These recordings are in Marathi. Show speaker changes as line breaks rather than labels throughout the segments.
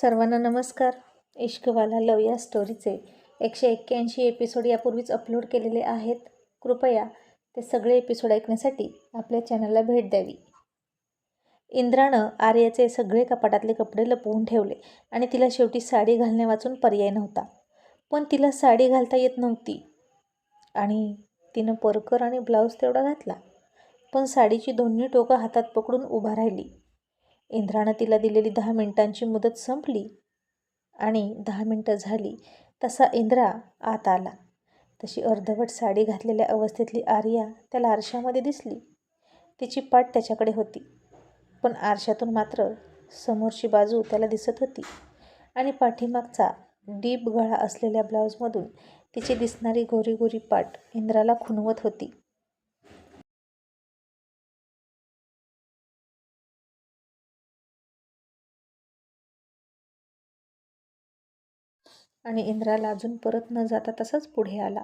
सर्वांना नमस्कार. इश्कवाला लव या स्टोरीचे एकशे एक्क्याऐंशी एपिसोड यापूर्वीच अपलोड केलेले आहेत. कृपया ते सगळे एपिसोड ऐकण्यासाठी आपल्या चॅनलला भेट द्यावी. इंद्रानं आर्याचे सगळे कपाटातले कपडे लपवून ठेवले आणि तिला शेवटी साडी घालणे वाचून पर्याय नव्हता. पण तिला साडी घालता येत नव्हती. आणि तिनं परकर आणि ब्लाऊज तेवढा घातला. पण साडीची दोन्ही टोकं हातात पकडून उभा राहिली. इंद्रानं तिला दिलेली दहा मिनिटांची मुदत संपली आणि दहा मिनटं झाली तसा इंद्रा आत आला. तशी अर्धवट साडी घातलेल्या अवस्थेतली आर्या त्याला आरशामध्ये दिसली. तिची पाठ त्याच्याकडे होती पण आरशातून मात्र समोरची बाजू त्याला दिसत होती आणि पाठीमागचा डीप गळा असलेल्या ब्लाऊजमधून तिची दिसणारी गोरी गोरी पाठ इंद्राला खुणवत होती. आणि इंद्राला अजून परत न जाता तसाच पुढे आला.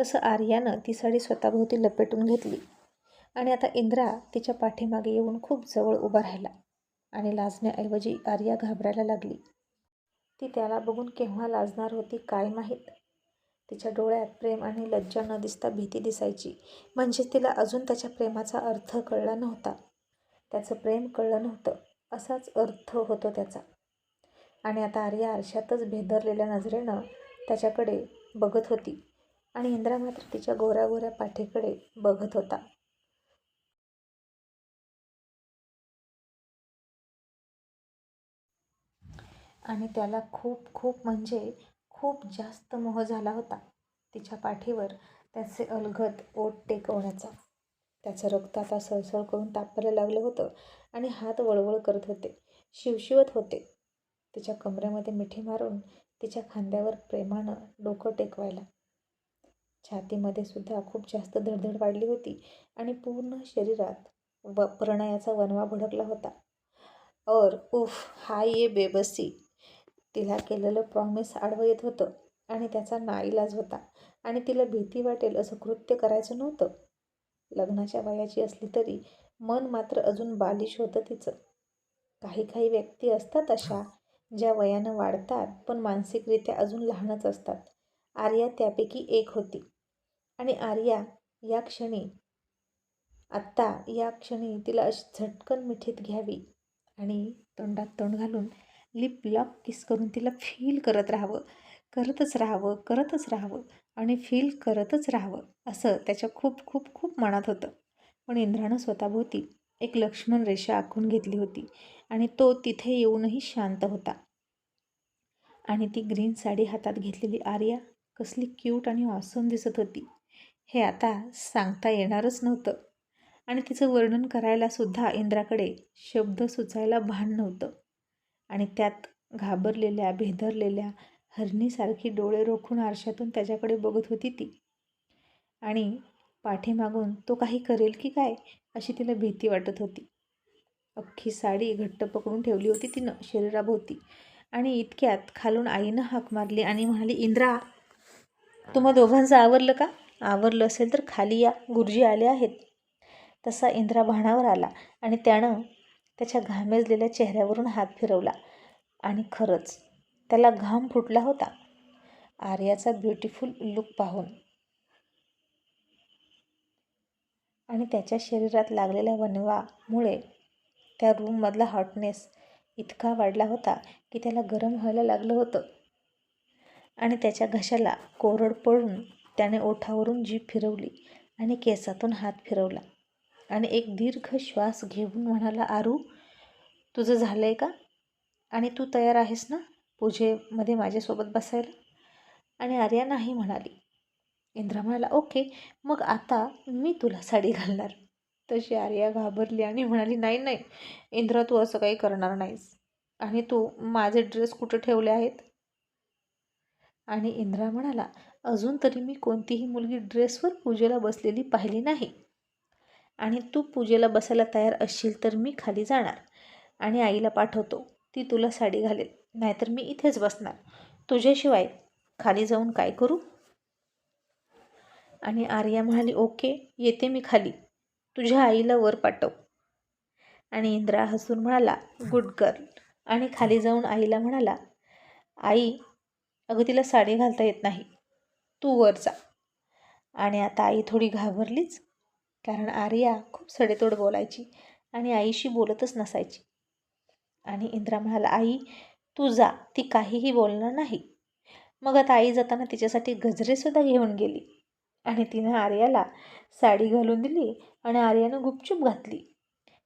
तसं आर्यानं ती साडी स्वतःभोवती लपेटून घेतली. आणि आता इंद्रा तिच्या पाठीमागे येऊन खूप जवळ उभा राहिला आणि लाजण्याऐवजी आर्या घाबरायला लागली. ती त्याला बघून केव्हा लाजणार होती काय माहीत? तिच्या डोळ्यात प्रेम आणि लज्जा न दिसता भीती दिसायची. म्हणजे तिला अजून त्याच्या प्रेमाचा अर्थ कळला नव्हता. त्याचं प्रेम कळलं नव्हतं. असाच अर्थ होतो त्याचा. आणि आता आर्या आरशातच भेदरलेल्या नजरेनं त्याच्याकडे बघत होती आणि इंद्रा मात्र तिच्या गोऱ्या गोऱ्या पाठीकडे बघत होता. आणि त्याला खूप खूप म्हणजे खूप जास्त मोह झाला होता तिच्या पाठीवर त्याचे अलगद ओट टेकवण्याचा. त्याचं रक्त आता सळसळ करून तापायला लागलं होतं आणि हात वळवळ करत होते. शिवशिवत होते. तिच्या कमरेमध्ये मिठी मारून तिच्या खांद्यावर प्रेमानं डोकं टेकवायला. छातीमध्ये सुद्धा खूप जास्त धडधड वाढली होती आणि पूर्ण शरीरात व प्रणयाचा वनवा भडकला होता. और उफ हा ये बेबसी. तिला केलेलं प्रॉमिस आडवं येत होतं आणि त्याचा नाईलाज होता आणि तिला भीती वाटेल असं कृत्य करायचं नव्हतं. लग्नाच्या वयाची असली तरी मन मात्र अजून बालिश होतं तिचं. काही काही व्यक्ती असतात अशा ज्या वयानं वाढतात पण मानसिकरित्या अजून लहानच असतात. आर्या त्यापैकी एक होती. आणि आर्या या क्षणी आत्ता या क्षणी तिला अशी झटकन मिठीत घ्यावी आणि तोंडात तोंड घालून लिप लॉक किस करून तिला फील करत राहावं. करतच राहावं करतच राहावं आणि फील करतच राहावं असं त्याच्या खूप खूप खूप मनात होतं. पण इंद्रानं स्वतःभोवती एक लक्ष्मण रेषा आखून घेतली होती आणि तो तिथे येऊनही शांत होता. आणि ती ग्रीन साडी हातात घेतलेली आर्या कसली क्यूट आणि ऑसम दिसत होती. हे आता सांगता येणारच नव्हतं. आणि तिचं वर्णन करायला सुद्धा इंद्राकडे शब्द सुचायला भान नव्हतं. आणि त्यात घाबरलेल्या भेदरलेल्या हरणीसारखी डोळे रोखून आरशातून त्याच्याकडे बघत होती ती. आणि पाठीमागून तो काही करेल की काय अशी तिला भीती वाटत होती. अख्खी साडी घट्ट पकडून ठेवली होती तिनं शरीराभोवती आणि इतक्यात खालून आईनं हाक मारली आणि म्हणाली इंद्रा तुम्हा दोघांचं आवरलं का? आवरलं असेल तर खाली या गुरुजी आले आहेत. तसा इंद्रा भाणावर आला आणि त्यानं त्याच्या घामेजलेल्या चेहऱ्यावरून हात फिरवला. आणि खरंच त्याला घाम फुटला होता. आर्याचा ब्युटिफुल लुक पाहून आणि त्याच्या शरीरात लागलेल्या वनवामुळे त्या रूममधला हॉटनेस इतका वाढला होता की त्याला गरम व्हायला लागलं होतं. आणि त्याच्या घशाला कोरड पडून त्याने ओठावरून जीभ फिरवली आणि केसातून हात फिरवला. आणि एक दीर्घ श्वास घेऊन म्हणाला आरू तुझं झालं आहे का? आणि तू तयार आहेस ना पूजेमध्ये माझ्यासोबत बसायला? आणि आर्या नाही म्हणाली. इंद्रा म्हणाला ओके मग आता मी तुला साडी घालणार. तशी आर्या घाबरली आणि म्हणाली नाही नाही इंद्रा तू असं काही करणार नाहीस. आणि तू माझे ड्रेस कुठं ठेवले आहेत? आणि इंद्रा म्हणाला अजून तरी मी कोणतीही मुलगी ड्रेसवर पूजेला बसलेली पाहिली नाही. आणि तू पूजेला बसायला तयार असशील तर मी खाली जाणार आणि आईला पाठवतो. ती तुला साडी घालेल नाहीतर मी इथेच बसणार. तुझ्याशिवाय खाली जाऊन काय करू? आणि आर्या म्हणाली ओके येते मी खाली. तुझ्या आईला वर पाठव. आणि इंद्रा हसून म्हणाला गुड गर्ल. आणि खाली जाऊन आईला म्हणाला आई अगं तिला साडी घालता येत नाही. तू वर जा. आणि आता आई थोडी घाबरलीच कारण आर्या खूप सडेतोड बोलायची आणि आईशी बोलतच नसायची. आणि इंद्रा म्हणाला आई तू जा. ती काहीही बोलणार नाही. मग आता आई जाताना तिच्यासाठी गजरेसुद्धा घेऊन गेली. आणि तिनं आर्याला साडी घालून दिली आणि आर्यानं गुपचूप घातली.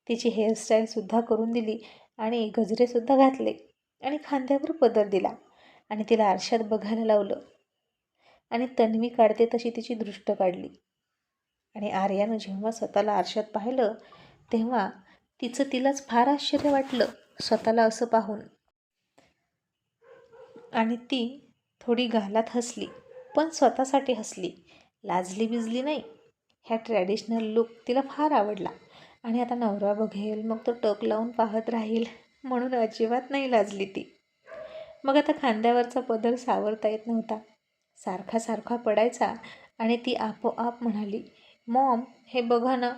तिची हेअरस्टाईलसुद्धा करून दिली आणि गजरेसुद्धा घातले आणि खांद्यावर पदर दिला आणि तिला आरशात बघायला लावलं. आणि तन्वी काढते तशी तिची दृष्ट काढली. आणि आर्यानं जेव्हा स्वतःला आरशात पाहिलं तेव्हा तिचं तिलाच फार आश्चर्य वाटलं स्वतःला असं पाहून. आणि ती थोडी गालात हसली पण स्वतःसाठी हसली. लाजली बिजली नाही. ह्या ट्रॅडिशनल लुक तिला फार आवडला. आणि आता नवरा बघेल मग तो टक लावून पाहत राहील. म्हणून अजिबात नाही लाजली ती. मग आता खांद्यावरचा पदर सावरता येत नव्हता. सारखा सारखा पडायचा आणि ती आपोआप म्हणाली मॉम हे बघा ना.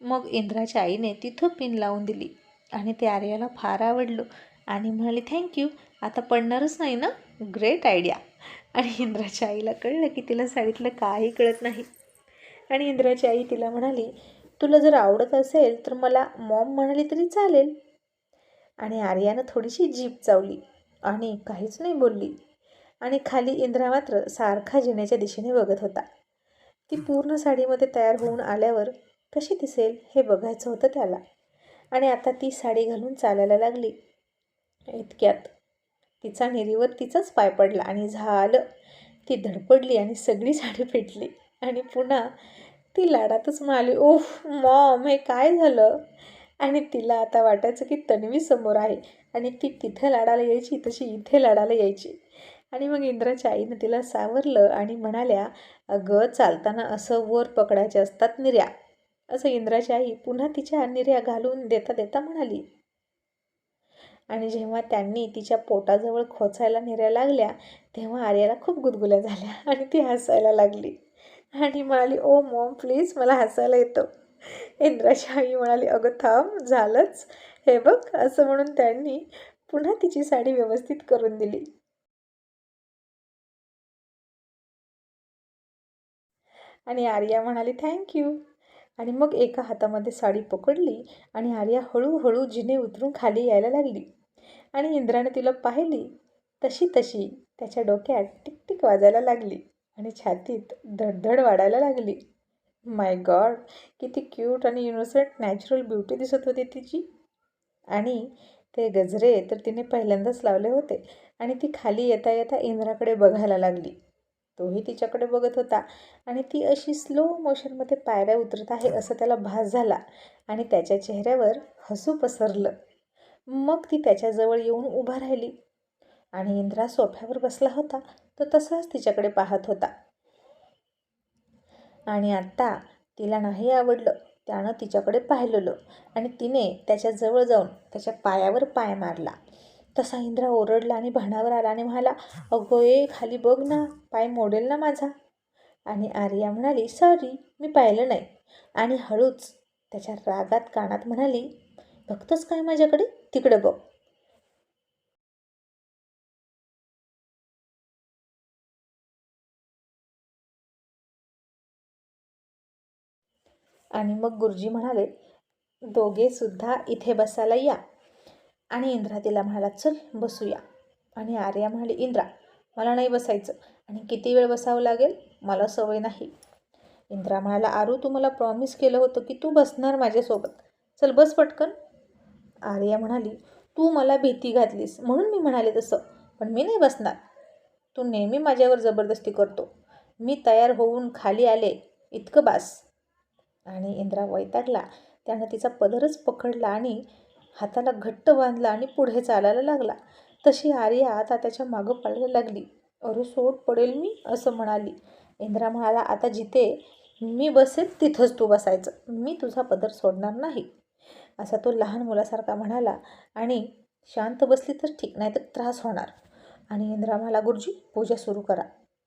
मग इंद्राच्या आईने तिथं पिन लावून दिली आणि ते आर्याला फार आवडलं आणि म्हणाली थँक्यू आता पडणारच नाही ना? Great idea. आणि इंद्राच्या आईला कळलं की तिला साडीतलं काही कळत नाही. आणि इंद्राची आई तिला म्हणाली तुला जर आवडत असेल तर मला मॉम म्हणाली तरी चालेल. आणि आर्यानं थोडीशी जीप चावली आणि काहीच नाही बोलली. आणि खाली इंद्रा मात्र सारखा जिण्याच्या दिशेने बघत होता. ती पूर्ण साडीमध्ये तयार होऊन आल्यावर कशी दिसेल? हे बघायचं होतं त्याला. आणि आता ती साडी घालून चालायला लागली. इतक्यात तिचा निरीवर तिचाच पाय पडला आणि झालं. ती धडपडली आणि सगळी साडी पेटली. आणि पुन्हा ती लाडातच म्हणाली ओफ मॉम हे काय झालं? आणि तिला आता वाटायचं की तन्वी समोर आहे आणि ती तिथे लाडाला यायची तशी इथे लाडाला यायची. आणि मग इंद्राच्या आईनं तिला सावरलं आणि म्हणाल्या अगं चालताना असं वर पकडायचे असतात निर्या. असं इंद्राची आई पुन्हा तिच्या निर्या घालून देता देता म्हणाली. आणि जेव्हा त्यांनी तिच्या पोटाजवळ खोचायला निर्या लागल्या तेव्हा आर्याला खूप गुदगुल्या झाल्या आणि ती हसायला लागली. आणि म्हणाली ओ मॉम प्लीज मला हसायला येतं. इंद्राची आई म्हणाली अगं थांब झालंच. हे बघ असं म्हणून त्यांनी पुन्हा तिची साडी व्यवस्थित करून दिली. आणि आर्या म्हणाली थँक्यू. आणि मग एका हातामध्ये साडी पकडली आणि आर्या हळूहळू जिने उतरून खाली यायला लागली. आणि इंद्राने तिला पाहिली. तशी तशी त्याच्या डोक्यात टिकटिक वाजायला लागली आणि छातीत धडधड वाढायला लागली. माय गॉड किती क्यूट आणि इनोसंट नॅचरल ब्युटी दिसत होती तिची. आणि ते गजरे तर तिने पहिल्यांदाच लावले होते आणि ती खाली येता येता इंद्राकडे बघायला लागली. तोही तिच्याकडे बघत होता. आणि ती अशी स्लो मोशनमध्ये पायऱ्या उतरत आहे असं त्याला भास झाला आणि त्याच्या चेहऱ्यावर हसू पसरलं. मग ती त्याच्याजवळ येऊन उभा राहिली आणि इंद्रा सोफ्यावर बसला होता. तो तसाच तिच्याकडे पाहत होता. आणि आत्ता तिला नाही आवडलं. त्यानं तिच्याकडे पाहिलेलं आणि तिने त्याच्याजवळ जाऊन त्याच्या पायावर पाय मारला. तसा इंद्रा ओरडला आणि भाणावर आला आणि म्हणाला अगो ए खाली बघ ना पाय मोडेल ना माझा. आणि आर्या म्हणाली सॉरी मी पाहिलं नाही. आणि हळूच त्याच्या रागात कानात म्हणाली बघतोस काय माझ्याकडे? तिकडे बघ. आणि मग गुरुजी म्हणाले दोघेसुद्धा इथे बसायला या. आणि इंद्रा तिला म्हणाला चल बसूया. आणि आर्या म्हणाली इंद्रा मला नाही बसायचं. आणि किती वेळ बसावं लागेल? मला सवय नाही. इंद्रा म्हणाला आरू तू मला प्रॉमिस केलं होतं की तू बसणार माझ्यासोबत. चल बस पटकन. आर्या म्हणाली तू मला भीती घातलीस म्हणून मी म्हणाले तसं. पण मी नाही बसणार. तू नेहमी माझ्यावर जबरदस्ती करतो. मी तयार होऊन खाली आले. इतकं बास. आणि इंद्रा वैतागला. त्यानं तिचा पदरच पकडला आणि हाताला घट्ट बांधला आणि पुढे चालायला लागला. तशी आर्या आता त्याच्या मागं पडायला लागली. अरे सोड पडेल मी? असं म्हणाली. इंद्रा म्हणाला आता जिथे मी बसेल तिथंच तू बसायचं. मी तुझा पदर सोडणार नाही. असा तो लहान मुलासारखा म्हणाला आणि शांत बसली तर ठीक नाही तर त्रास होणार. आणि इंद्रा म्हणाला गुरुजी पूजा सुरू करा.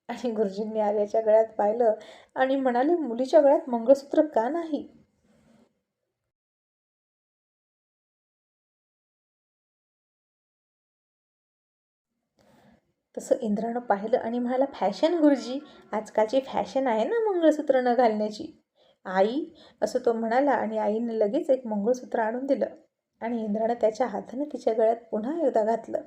आणि गुरुजींनी आर्याच्या गळ्यात पाहिलं आणि म्हणाले मुलीच्या गळ्यात मंगळसूत्र का नाही? तसं इंद्रानं पाहिलं आणि म्हणाला फॅशन गुरुजी आजकालची फॅशन आहे ना मंगळसूत्र न घालण्याची. आई असं तो म्हणाला आणि आईनं लगेच एक मंगळसूत्र आणून दिलं आणि इंद्रानं त्याच्या हाताने तिच्या गळ्यात पुन्हा एकदा घातलं.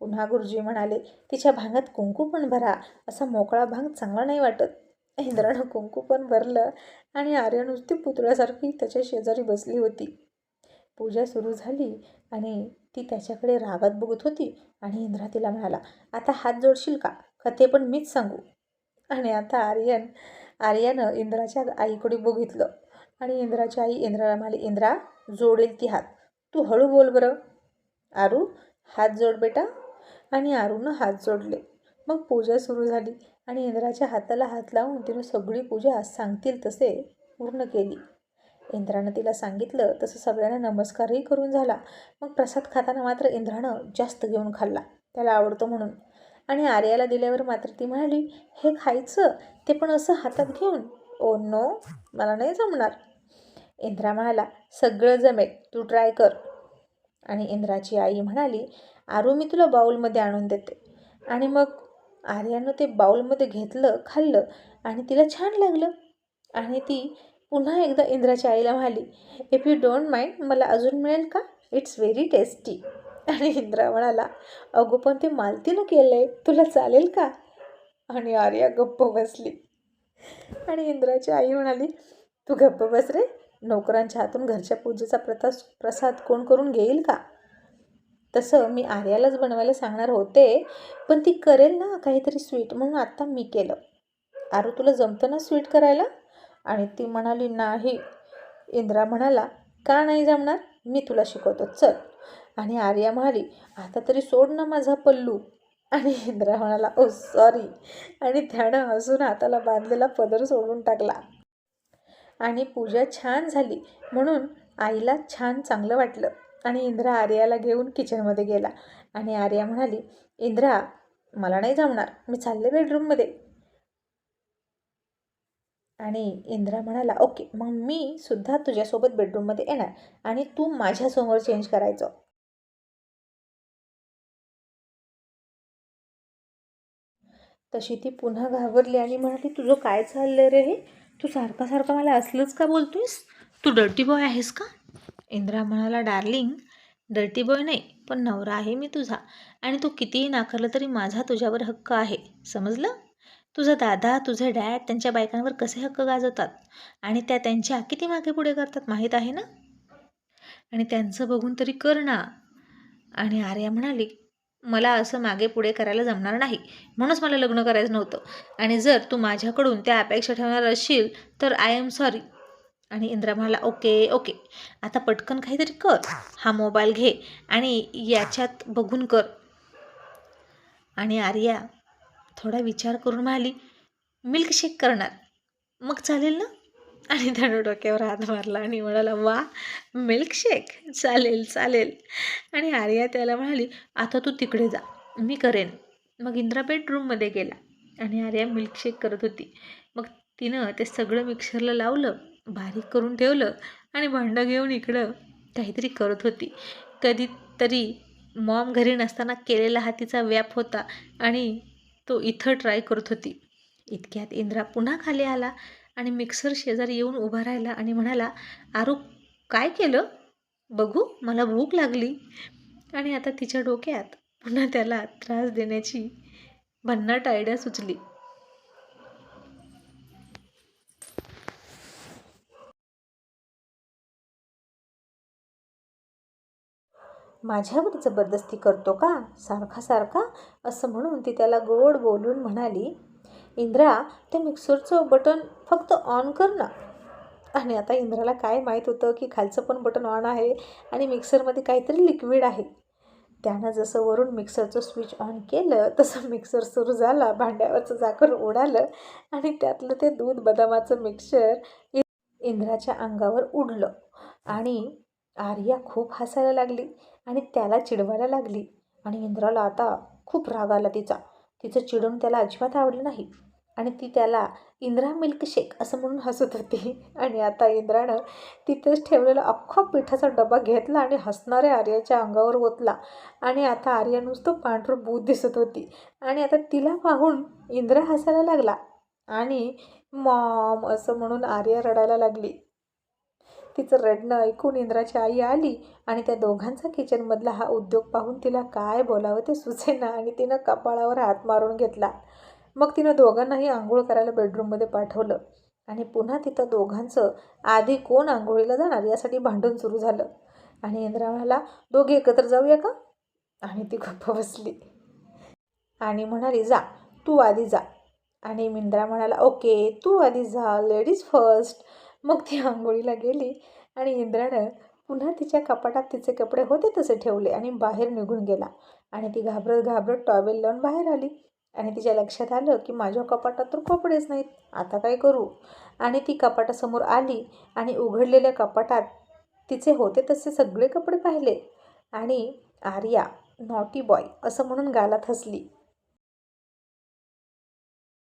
पुन्हा गुरुजी म्हणाले तिच्या भांगात कुंकू पण भरा असा मोकळा भांग चांगला नाही वाटत. इंद्रानं कुंकू पण भरलं आणि आर्या नुसती पुतळ्यासारखी त्याच्या शेजारी बसली होती. पूजा सुरू झाली आणि ती त्याच्याकडे रागात बघत होती आणि इंद्रा तिला म्हणाला आता हात जोडशील का? का पण मीच सांगू. आणि आता आर्यन आर्यानं इंद्राच्या आईकडे बघितलं आणि इंद्राची आई इंद्राला म्हणाली इंद्रा जोडेल ती हात. तू हळू बोल बरं. आरू हात जोड बेटा. आणि आरूनं हात जोडले. मग पूजा सुरू झाली आणि इंद्राच्या हाताला हात लावून तिनं सगळी पूजा सांगतील तसे पूर्ण केली. इंद्रानं तिला सांगितलं तसं सगळ्यांना नमस्कारही करून झाला. मग प्रसाद खाताना मात्र इंद्रानं जास्त घेऊन खाल्ला. त्याला आवडतो म्हणून. आणि आर्याला दिल्यावर मात्र ती म्हणाली हे खायचं? ते पण असं हातात घेऊन? ओ नो मला नाही जमणार. इंद्रा म्हणाला सगळं जमेल तू ट्राय कर. आणि इंद्राची आई म्हणाली आरू मी तुला बाऊलमध्ये आणून देते. आणि मग आर्यानं ते बाऊलमध्ये घेतलं खाल्लं आणि तिला छान लागलं. आणि ती पुन्हा एकदा इंद्राच्या आईला म्हणाली इफ यू डोंट माइंड मला अजून मिळेल का? इट्स व्हेरी टेस्टी आणि इंद्रा म्हणाला अगो पण ते मालतीनं केलं आहे तुला चालेल का? आणि आर्या गप्प बसली. आणि इंद्राची आई म्हणाली तू गप्प बस रे. नोकरांच्या हातून घरच्या पूजेचा प्रथा प्रसाद कोण करून घेईल का? तसं मी आर्यालाच बनवायला सांगणार होते पण ती करेल ना काहीतरी स्वीट म्हणून आत्ता मी केलं. आरू तुला जमतं ना स्वीट करायला? आणि ती म्हणाली नाही. इंद्रा म्हणाला का नाही जमणार? मी तुला शिकवतो. चल. आणि आर्या म्हणाली आता तरी सोड ना माझा पल्लू. आणि इंद्रा म्हणाला ओ सॉरी आणि त्यानं हसून हाताला बांधलेला पदर सोडून टाकला. आणि पूजा छान झाली म्हणून आईला छान चांगलं वाटलं. आणि इंद्रा आर्याला घेऊन किचनमध्ये गेला. आणि आर्या म्हणाली इंद्रा मला नाही जमणार. मी चालले बेडरूममध्ये. आणि इंद्रा म्हणाला ओके मग मी सुद्धा तुझ्यासोबत बेडरूममध्ये येणार आणि तू माझ्यासमोर चेंज करायचं. तशी ती पुन्हा घाबरली आणि म्हणाली तुझं काय चाललं रे हे? तू सारखा सारखा मला असलंच का बोलतोयस? तू डर्टी बॉय आहेस का? इंद्रा म्हणाला डार्लिंग डर्टी बॉय नाही पण नवरा आहे मी तुझा आणि तू कितीही नाकारलं तरी माझा तुझ्यावर हक्क आहे. समजलं? तुझा दादा तुझे डॅड त्यांच्या बायकांवर कसे हक्क गाजवतात? आणि त्या त्यांच्या किती मागे पुढे करतात माहीत आहे ना? आणि त्यांचं बघून तरी कर ना. आणि आर्या म्हणाली मला असं मागे पुढे करायला जमणार नाही. म्हणूनच मला लग्न करायचं नव्हतं. आणि जर तू माझ्याकडून त्या अपेक्षा ठेवणार असशील तर आय एम सॉरी आणि इंद्रा म्हणाला ओके ओके. आता पटकन काहीतरी कर. हा मोबाईल घे आणि याच्यात बघून कर. आणि आर्या थोडा विचार करून म्हणाली मिल्कशेक करणार. मग चालेल ना? आणि त्यानं डोक्यावर हात मारला आणि म्हणाला वा मिल्कशेक चालेल चालेल. आणि आर्या त्याला म्हणाली आता तू तिकडे जा मी करेन. मग इंद्रा बेडरूममध्ये गेला आणि आर्या मिल्कशेक करत होती. मग तिनं ते सगळं मिक्सरला लावलं बारीक करून ठेवलं आणि भांडं घेऊन इकडं काहीतरी करत होती. कधीतरी मॉम घरी नसताना केलेला हा तिचा व्याप होता आणि तो इथं ट्राय करत होती. इतक्यात इंद्रा पुन्हा खाली आला आणि मिक्सर शेजारी येऊन उभा राहिला आणि म्हणाला आरू काय केलं? बघू मला भूक लागली. आणि आता तिच्या डोक्यात पुन्हा त्याला त्रास देण्याची भन्नाट आयडिया सुचली. माझ्यावर जबरदस्ती करतो का? सारखा सारखा? असं म्हणून ती त्याला गोड बोलून म्हणाली इंद्रा ते मिक्सरचं बटन फक्त ऑन कर ना. आणि आता इंद्राला काय माहीत होतं की खालचं पण बटन ऑन आहे आणि मिक्सरमध्ये काहीतरी लिक्विड आहे. त्यानं जसं वरून मिक्सरचं स्विच ऑन केलं तसं मिक्सर सुरू झाला भांड्यावरचं झाकण उडालं आणि त्यातलं ते दूध बदामाचं मिक्सर इंद्राच्या अंगावर उडलं आणि आर्या खूप हसायला लागली. आणि त्याला चिडवायला लागली. आणि इंद्राला आता खूप राग आला तिचा. तिचं चिडून त्याला अजिबात आवडलं नाही. आणि ती त्याला इंद्रा मिल्कशेक असं म्हणून हसत होती. आणि आता इंद्रानं तिथेच ठेवलेला अख्खा पिठाचा डबा घेतला आणि हसणाऱ्या आर्याच्या अंगावर ओतला. आणि आता आर्या नुसतं पांढरं बूत दिसत होती. आणि आता तिला पाहून इंद्रा हसायला लागला. आणि मॉम असं म्हणून आर्या रडायला लागली. तिचं रडणं ऐकून इंद्राची आई आली आणि त्या दोघांचा किचनमधला हा उद्योग पाहून तिला काय बोलावं ते सुचेना आणि तिनं कपाळावर हात मारून घेतला. मग तिनं दोघांनाही आंघोळ करायला बेडरूममध्ये पाठवलं आणि पुन्हा तिथं दोघांचं आधी कोण आंघोळीला जाणार यासाठी भांडण सुरू झालं. आणि इंद्रा म्हणाला दोघे एकत्र जाऊया का? आणि ती गप्प बसली. आणि म्हणाली जा तू आधी जा. आणि मिंद्रा म्हणाला ओके तू आधी जा लेडीज फर्स्ट. मग ती आंघोळीला गेली आणि इंद्रानं पुन्हा तिच्या कपाटात तिचे कपडे होते तसे ठेवले आणि बाहेर निघून गेला. आणि ती घाबरत घाबरत टॉवेल लावून बाहेर आली. आणि तिच्या लक्षात आलं की माझ्या कपाटात तर कपडेच नाहीत. आता काय करू? आणि ती कपाटासमोर आली आणि उघडलेल्या कपाटात तिचे होते तसे सगळे कपडे पाहिले. आणि आर्या नॉटी बॉय असं म्हणून गालात हसली.